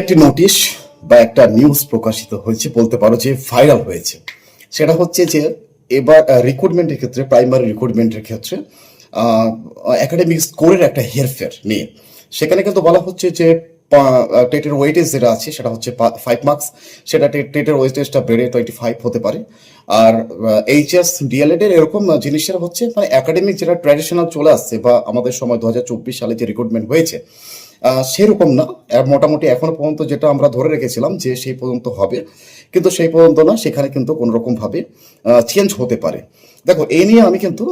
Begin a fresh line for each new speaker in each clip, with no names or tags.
একটি নোটিশ বা একটা নিউজ প্রকাশিত হয়েছে, বলতে পারো যে ভাইরাল হয়েছে। সেটা হচ্ছে যে এবার রিক্রুটমেন্টের ক্ষেত্রে প্রাইমারি রিক্রুটমেন্টের ক্ষেত্রে একাডেমিক স্কোরের একটা হেরফের নিয়ে। সেখানে কিন্তু বলা হচ্ছে যে টেটের ওয়েটেজ যেটা আছে, সেটা হচ্ছে ফাইভ মার্কস সেটা টেটের ওয়েটেজটা বেড়ে টোয়েন্টি ফাইভ হতে পারে। আর এইচএস ডিএলএড এর এরকম জিনিসের হচ্ছে মানে একাডেমিক যেটা ট্র্যাডিশনাল চলে আসছে বা আমাদের সময় দু হাজার চব্বিশ সালে যে রিক্রুটমেন্ট হয়েছে সেরকম না। মোটামুটি এখনও পর্যন্ত যেটা আমরা ধরে রেখেছিলাম যে সেই পর্যন্ত হবে। কিন্তু সেই পর্যন্ত না, সেখানে কিন্তু কোনো রকম ভাবে চেঞ্জ হতে পারে। দেখো এই নিয়ে আমি কিন্তু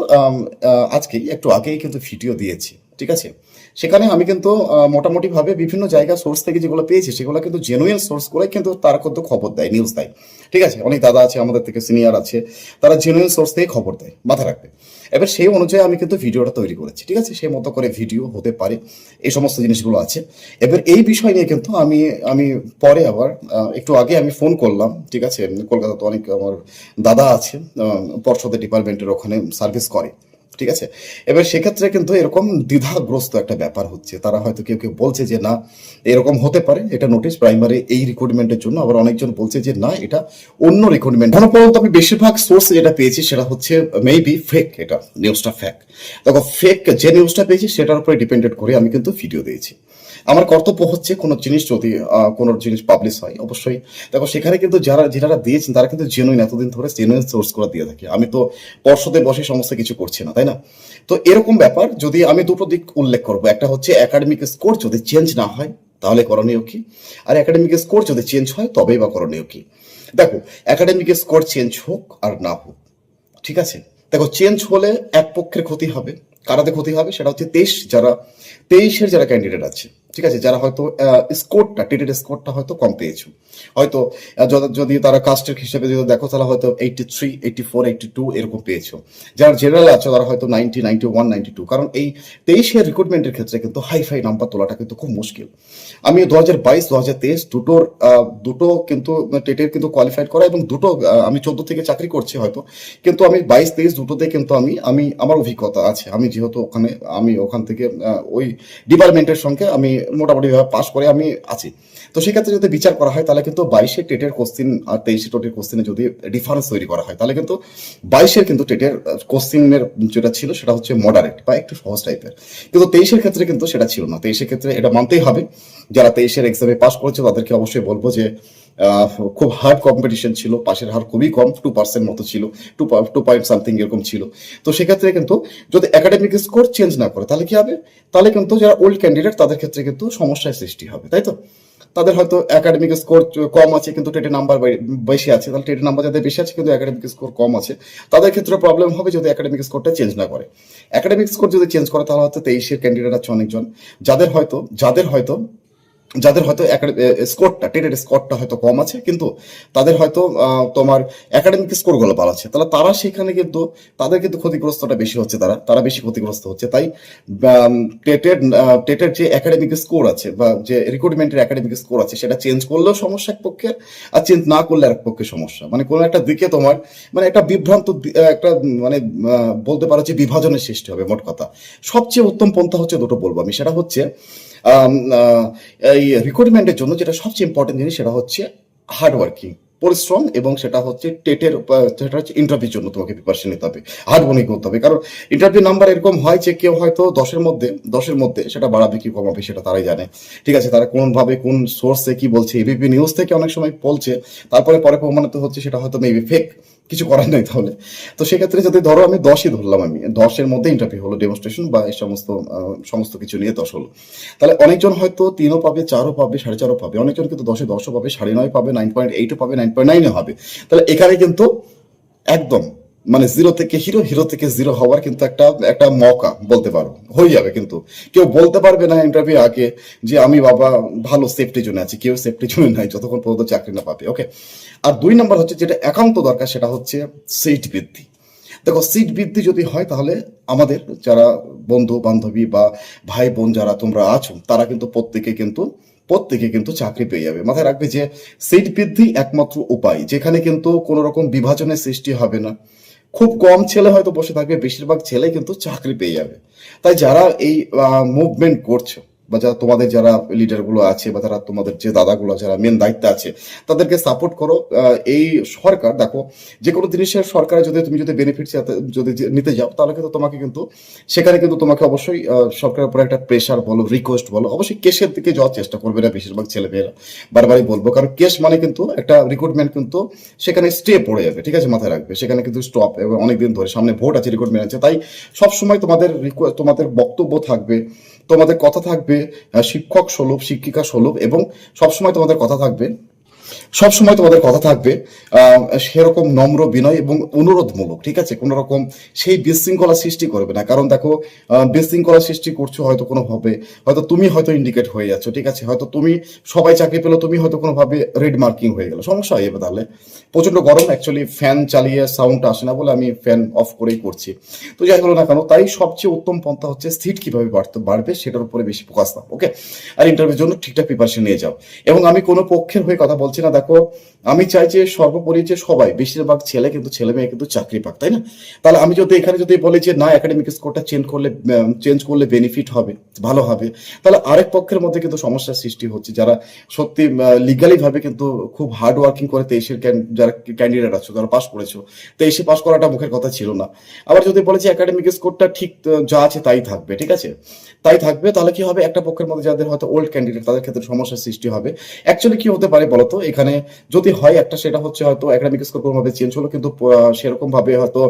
আজকেই একটু আগেই কিন্তু ভিডিও দিয়েছি, ঠিক আছে? সেখানে আমি কিন্তু মোটামুটিভাবে বিভিন্ন জায়গা সোর্স থেকে যেগুলো পেয়েছি, সেগুলো কিন্তু জেনুইন সোর্স করে কিন্তু তারা কিন্তু খবর দেয় নিউজ দেয়। ঠিক আছে, অনেক দাদা আছে, আমাদের থেকে সিনিয়র আছে, তারা জেনুইন সোর্স থেকে খবর দেয় মাথা রাখবে। এবার সেই অনুযায়ী আমি কিন্তু ভিডিওটা তৈরি করেছি, ঠিক আছে? সেই মতো করে ভিডিও হতে পারে, এই সমস্ত জিনিসগুলো আছে। এবার এই বিষয় নিয়ে কিন্তু আমি আমি পরে আবার একটু আগে আমি ফোন করলাম, ঠিক আছে? কলকাতাতে অনেক আমার দাদা আছে পর্ষদের ডিপার্টমেন্টের ওখানে সার্ভিস করে। ঠিক আছে? এবার সেক্ষেত্রে কিন্তু এরকম দ্বিধাগ্রস্ত একটা ব্যাপার হচ্ছে। তারা হয়তো কেউ কেউ বলছে যে, না, এরকম হতে পারে। এটা নোটিশ প্রাইমারি এই রিক্রুটমেন্টের জন্য। আবার অনেকজন বলছে যে, না, এটা অন্য রিক্রুটমেন্ট এখন পর্যন্ত আমি বেশিরভাগ সোর্স যেটা পেয়েছি সেটা হচ্ছে মেবি ফেক এটা নিউজটা ফেক দেখো ফেক যে নিউজটা পেয়েছি সেটার উপরে ডিপেন্ডেড করে আমি কিন্তু ভিডিও দিয়েছি। আমার কর্তব্য হচ্ছে কোনো জিনিস যদি কোনো জিনিস পাবলিশ হয়, অবশ্যই। দেখো, সেখানে কিন্তু যারা যারা দিয়েছেন, তারা কিন্তু জেনুইন এতদিন ধরে জেনুইন সোর্স করে দিয়ে থাকে। আমি তো পর্ষদে বসে সমস্ত কিছু করছি না, তাই না? তো এরকম ব্যাপার, যদি আমি দুটো দিক উল্লেখ করব। একটা হচ্ছে একাডেমিক স্কোর যদি চেঞ্জ না হয়, তাহলে করণীয় কি? আর একাডেমিক স্কোর যদি চেঞ্জ হয়, তবেই বা করণীয় কি? দেখো একাডেমিক স্কোর চেঞ্জ হোক আর না হোক, ঠিক আছে? দেখো চেঞ্জ হলে এক পক্ষের ক্ষতি হবে কারাতে ক্ষতি হবে, সেটা হচ্ছে তেইশ যারা, তেইশের যারা ক্যান্ডিডেট আছে। ঠিক আছে? যারা হয়তো স্কোরটা টেটেড স্কোরটা হয়তো কম পেয়েছ। হয়তো যদি- তারা কাস্টের হিসেবে যদি দেখো তাহলে হয়তো eighty three eighty four eighty two এরকম পেয়েছ। যারা জেনারেল আছে, তারা হয়তো ninety ninety one ninety two কারণ এই তেইশের রিক্রুটমেন্টের ক্ষেত্রে কিন্তু হাই ফাই নাম্বার তোলাটা কিন্তু খুব মুশকিল। আমি দু হাজার বাইশ দু হাজার তেইশ দুটোর দুটো কিন্তু টেটের কিন্তু কোয়ালিফাইড করা এবং দুটো আমি চোদ্দ থেকে চাকরি করছি হয়তো। কিন্তু আমি বাইশ, তেইশ দুটোতে কিন্তু আমি আমি, আমার অভিজ্ঞতা আছে। আমি যেহেতু ওখানে, আমি ওখান থেকে ওই ডিপার্টমেন্টের সঙ্গে আমি মোটামুটি পাস করে আমি আছি। তো সেক্ষেত্রে যদি বিচার করা হয়, তাহলে কিন্তু বাইশে টেটের কোশ্চিন আর তেইশে টোটের কোশ্চিনে যদি ডিফারেন্স তৈরি করা হয়, তাহলে কিন্তু বাইশের কিন্তু টেটের কোশ্চিনের যেটা ছিল সেটা হচ্ছে মডারেট বা একটু সহজ টাইপের কিন্তু তেইশের ক্ষেত্রে কিন্তু সেটা ছিল না। তেইশের ক্ষেত্রে এটা মানতেই হবে। যারা তেইশের এক্সামে পাস করেছে, তাদেরকে অবশ্যই বলব যে খুব হার্ড কম্পিটিশন ছিল, পাশের হার খুবই কম টু পার্সেন্ট মতো ছিল টু টু পয়েন্ট সামথিং এরকম ছিল। তো সেক্ষেত্রে কিন্তু যদি একাডেমিক স্কোর চেঞ্জ না করে, তাহলে কি হবে? তাহলে কিন্তু যারা ওল্ড ক্যান্ডিডেট তাদের ক্ষেত্রে কিন্তু সমস্যার সৃষ্টি হবে, তাই তো? তাদের হয়তো একাডেমিক স্কোর কম আছে, কিন্তু টেটের নাম্বার বেশি আছে, তাহলে টেটের নাম্বার যাদের বেশি আছে, কিন্তু একাডেমিক স্কোর কম আছে। তাদের ক্ষেত্রে প্রবলেম হবে যদি একাডেমিক স্কোরটা চেঞ্জ না করে। একাডেমিক স্কোর যদি চেঞ্জ করে, তাহলে হয়তো তেইশের ক্যান্ডিডেট আছে অনেকজন। যাদের হয়তো যাদের হয়তো যাদের হয়তো স্কোরটা টেটের স্কোরটা হয়তো কম আছে, কিন্তু তাদের হয়তো তোমার একাডেমিক স্কোরগুলো ভালো আছে। তাহলে তারা সেখানে কিন্তু, তাদের কিন্তু ক্ষতিগ্রস্তটা বেশি হচ্ছে তারা তারা বেশি ক্ষতিগ্রস্ত হচ্ছে। তাই টেটের টেটের যে একাডেমিক স্কোর আছে বা যে রিক্রুটমেন্টের একাডেমিক স্কোর আছে, সেটা চেঞ্জ করলেও সমস্যা এক পক্ষে, আর চেঞ্জ না করলে এক পক্ষে সমস্যা। মানে কোনো একটা দিকে তোমার মানে একটা বিভ্রান্ত একটা মানে বলতে পারো যে বিভাজনের সৃষ্টি হবে, মোট কথা। সবচেয়ে উত্তম পন্থা হচ্ছে দুটো বলব আমি। সেটা হচ্ছে এই রিক্রুটমেন্টের জন্য যেটা সবচেয়ে ইম্পর্টেন্ট জিনিস সেটা হচ্ছে হার্ড ওয়ার্কিং পরিশ্রম এবং সেটা হচ্ছে টেটের সেটা হচ্ছে ইন্টারভিউর জন্য তোমাকে প্রিপারেশন নিতে হবে হার্ড করতে হবে। কারণ ইন্টারভিউ নাম্বার এরকম হয় যে কেউ হয়তো দশের মধ্যে দশের মধ্যে সেটা বাড়াবে, কি কমাবে সেটা তারাই জানে। ঠিক আছে, তারা কোন ভাবে কোন সোর্সে কি বলছে এবিপি নিউজ থেকে অনেক সময় বলছে, তারপরে পরে প্রমাণিত হচ্ছে সেটা হয়তো মেবি ফেক কিছু করার নাই তাহলে। তো সেক্ষেত্রে যদি ধরো আমি দশই ধরলাম আমি, দশের মধ্যে ইন্টারভিউ হলো ডেমনস্ট্রেশন বা এই সমস্ত সমস্ত কিছু নিয়ে দশ হলো। তাহলে অনেকজন হয়তো তিনও পাবে, চারও পাবে, সাড়ে চারও পাবে। অনেকজন কিন্তু দশে দশও পাবে, সাড়ে নয় পাবে নাইন পয়েন্ট এইটও পাবে নাইন পয়েন্ট নাইনও হবে। তাহলে এখানে কিন্তু একদম মানে জিরো থেকে হিরো হিরো থেকে জিরো হওয়ার কিন্তু একটা একটা মৌকা বলতে পারো। হয়ে যাবে কিন্তু। কেউ বলতে পারবে না ইন্টারভিউ আগে যে আমি বাবা ভালো সেফটি জোনে আছি, কেউ সেফটি জোনে নাই, যতক্ষণ পর্যন্ত চাকরি না পাবে ওকে আর দুই নম্বর হচ্ছে যেটা একান্ত দরকার, সেটা হচ্ছে সিট বৃদ্ধি। দেখো সিট বৃদ্ধি যদি হয় তাহলে আমাদের যারা বন্ধু বান্ধবী বা ভাই বোন যারা তোমরা আছো, তারা কিন্তু প্রত্যেকে কিন্তু প্রত্যেকে কিন্তু চাকরি পেয়ে যাবে। মাথায় রাখবে যে সিট বৃদ্ধি একমাত্র উপায়, যেখানে কিন্তু কোনো রকম বিভাজনের সৃষ্টি হবে না। খুব কম ছেলে হয়তো বসে থাকবে, বেশিরভাগ ছেলে কিন্তু চাকরি পেয়ে যাবে। তাই যারা এই মুভমেন্ট করছ বা যারা তোমাদের যারা লিডারগুলো আছে বা যারা তোমাদের যে দাদাগুলো, যারা মেন দায়িত্বে আছে, তাদেরকে সাপোর্ট করো। এই সরকার, দেখো যে কোনো জিনিসের সরকারে যদি তুমি যদি বেনিফিট যদি নিতে যাও, তাহলে কিন্তু তোমাকে কিন্তু, সেখানে কিন্তু তোমাকে অবশ্যই সরকারের উপরে একটা প্রেশার বলো রিকোয়েস্ট বলো, অবশ্যই কেসের দিকে যাওয়ার চেষ্টা করবে না বেশিরভাগ ছেলেমেয়েরা। বারবারই বলব, কারণ কেস মানে কিন্তু একটা রিক্রুটমেন্ট কিন্তু সেখানে স্টে পড়ে যাবে, ঠিক আছে, মাথায় রাখবে। সেখানে কিন্তু স্টপ এবং অনেকদিন ধরে সামনে ভোট আছে রিক্রুটমেন্ট আছে, তাই সবসময় তোমাদের request- তোমাদের বক্তব্য থাকবে। তোমাদের কথা থাকবে শিক্ষক সুলভ শিক্ষিকা সুলভ এবং সবসময় তোমাদের কথা থাকবে। সবসময় তোমাদের কথা থাকবে সেরকম নম্র বিনয় এবং অনুরোধমূলক, ঠিক আছে? কোনো রকম সেই বিশৃঙ্খলা সৃষ্টি করবে না। কারণ দেখো বিশৃঙ্খলা সৃষ্টি করছ হয়তো কোনোভাবে, হয়তো তুমি হয়তো ইন্ডিকেট হয়ে যাচ্ছ, ঠিক আছে? হয়তো তুমি, সবাই চাকরি পেল, তুমি হয়তো কোনোভাবে রেড মার্কিং হয়ে গেল। সমস্যা হয়ে তাহলে। প্রচণ্ড গরম অ্যাকচুয়ালি ফ্যান চালিয়ে সাউন্ড আসে না বলে আমি ফ্যান অফ করেই করছি। তো যাই হলো না কেন, তাই সবচেয়ে উত্তম পন্থা হচ্ছে সিট কীভাবে বাড়তে, বাড়বে সেটার উপরে বেশি ফোকাস দাও ওকে আর ইন্টারভিউর জন্য ঠিকঠাক প্রিপারেশন নিয়ে যাও। এবং আমি কোনো পক্ষের হয়ে কথা বলছি না, দেখো, আমি চাই যে সর্বোপরি যে সবাই, বেশিরভাগ ছেলে কিন্তু ছেলে মেয়ে কিন্তু চাকরি পাক, তাই না? তাহলে আমি যদি এখানে যদি বলি যে না একাডেমিক স্কোরটা চেঞ্জ করলে চেঞ্জ করলে বেনিফিট হবে, ভালো হবে, তাহলে আরেক পক্ষের মধ্যে কিন্তু সমস্যার সৃষ্টি হচ্ছে। যারা সত্যি লিগালি ভাবে কিন্তু খুব হার্ড ওয়ার্কিং করে তেইশের যারা ক্যান্ডিডেট আছো, যারা পাস করেছ, তেইশে পাস করাটা মুখের কথা ছিল না। আবার যদি বলে যে একাডেমিক স্কোরটা ঠিক যা আছে তাই থাকবে, ঠিক আছে? তাই থাকবে, তাহলে কি হবে? একটা পক্ষের মধ্যে যাদের হয়তো ওল্ড ক্যান্ডিডেট তাদের ক্ষেত্রে সমস্যার সৃষ্টি হবে। অ্যাকচুয়ালি কি হতে পারে বলতো? এখানে যদি হয় একটা, সেটা হচ্ছে হয়তো একাডেমিক স্কোর কোনোভাবে চেঞ্জ হলো, কিন্তু সেরকম ভাবে হয়তো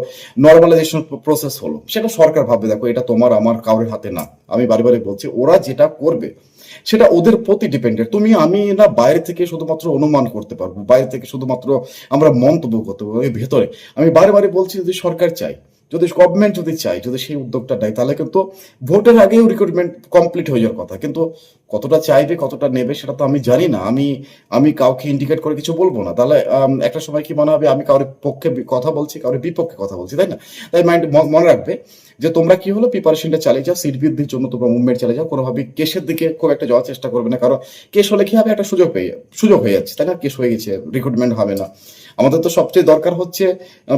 নর্মালাইজেশন প্রসেস হলো। সেটা সরকার ভাববে, দেখো, এটা তোমার, আমার, কারোর হাতে না। আমি বারে বারে বলছি, ওরা যেটা করবে, সেটা ওদের প্রতি ডিপেন্ডেন্ট তুমি, আমি না বাইরে থেকে শুধুমাত্র অনুমান করতে পারব, বাইরে থেকে শুধুমাত্র আমরা মন্তব্য করতে পারব ভেতরে। আমি বারে বারে বলছি, যদি সরকার চাই যদি গভর্নমেন্ট যদি চাই যদি সেই উদ্যোগটা নেয়, তাহলে কিন্তু ভোটের আগেও রিক্রুটমেন্ট কমপ্লিট হয়ে যাওয়ার কথা। কিন্তু কতটা চাইবে, কতটা নেবে সেটা তো আমি জানি না। আমি আমি কাউকে ইন্ডিকেট করে কিছু বলব না। তাহলে একটা সময় কি মনে হবে, আমি কারোর পক্ষে কথা বলছি, কারোর বিপক্ষে কথা বলছি, তাই না? তাই মাইন্ড মনে রাখবে যে তোমরা কি হলো প্রিপারেশনটা চালিয়ে যাও সিট বৃদ্ধির জন্য তোমরা মুভমেন্ট চালিয়ে যাও কোনোভাবে কেসের দিকে খুব একটা যাওয়ার চেষ্টা করবে না। কারণ কেস হলে কি হবে, একটা সুযোগ পেয়ে, সুযোগ হয়ে যাচ্ছে, তাই না? কেস হয়ে গেছে রিক্রুটমেন্ট হবে না। আমাদের তো সবচেয়ে দরকার হচ্ছে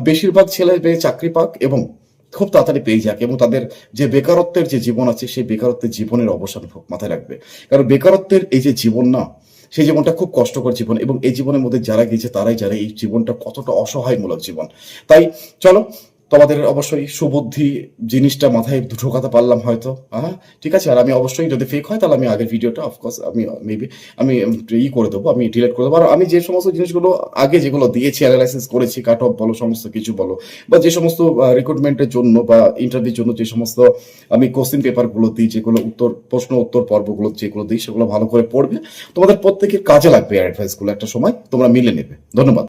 বেশিরভাগ ছেলে মেয়ে চাকরি পাক এবং খুব তাড়াতাড়ি পেয়ে যাক এবং তাদের যে বেকারত্বের যে জীবন আছে, সেই বেকারত্বের জীবনের অবসান মাথায় রাখবে। কারণ বেকারত্বের এই যে জীবন না, সেই জীবনটা খুব কষ্টকর জীবন এবং এই জীবনের মধ্যে যারা গিয়েছে, তারাই যারা এই জীবনটা কতটা অসহায়মূলক জীবন। তাই চলো তোমাদের অবশ্যই সুবুদ্ধি জিনিসটা মাথায় ঢোকাতে পারলাম হয়তো। হ্যাঁ ঠিক আছে, আর আমি অবশ্যই যদি ফেক হয়, তাহলে আমি আগের ভিডিওটা অফকোর্স আমি মেবি আমি ই করে দেবো, আমি ডিলেট করে দেবো। আর আমি যে সমস্ত জিনিসগুলো আগে যেগুলো দিয়েছি অ্যানালাইসিস করেছি কাট অফ বলো, সমস্ত কিছু বলো, বা যে সমস্ত রিক্রুটমেন্টের জন্য বা ইন্টারভিউর জন্য যে সমস্ত আমি কোশ্চিন পেপারগুলো দিই, যেগুলো উত্তর, প্রশ্ন উত্তর পর্বগুলো যেগুলো দিই, সেগুলো ভালো করে পড়বে। তোমাদের প্রত্যেকের কাজে লাগবে অ্যাডভাইসগুলো একটা সময়, তোমরা মিলে নেবে। ধন্যবাদ।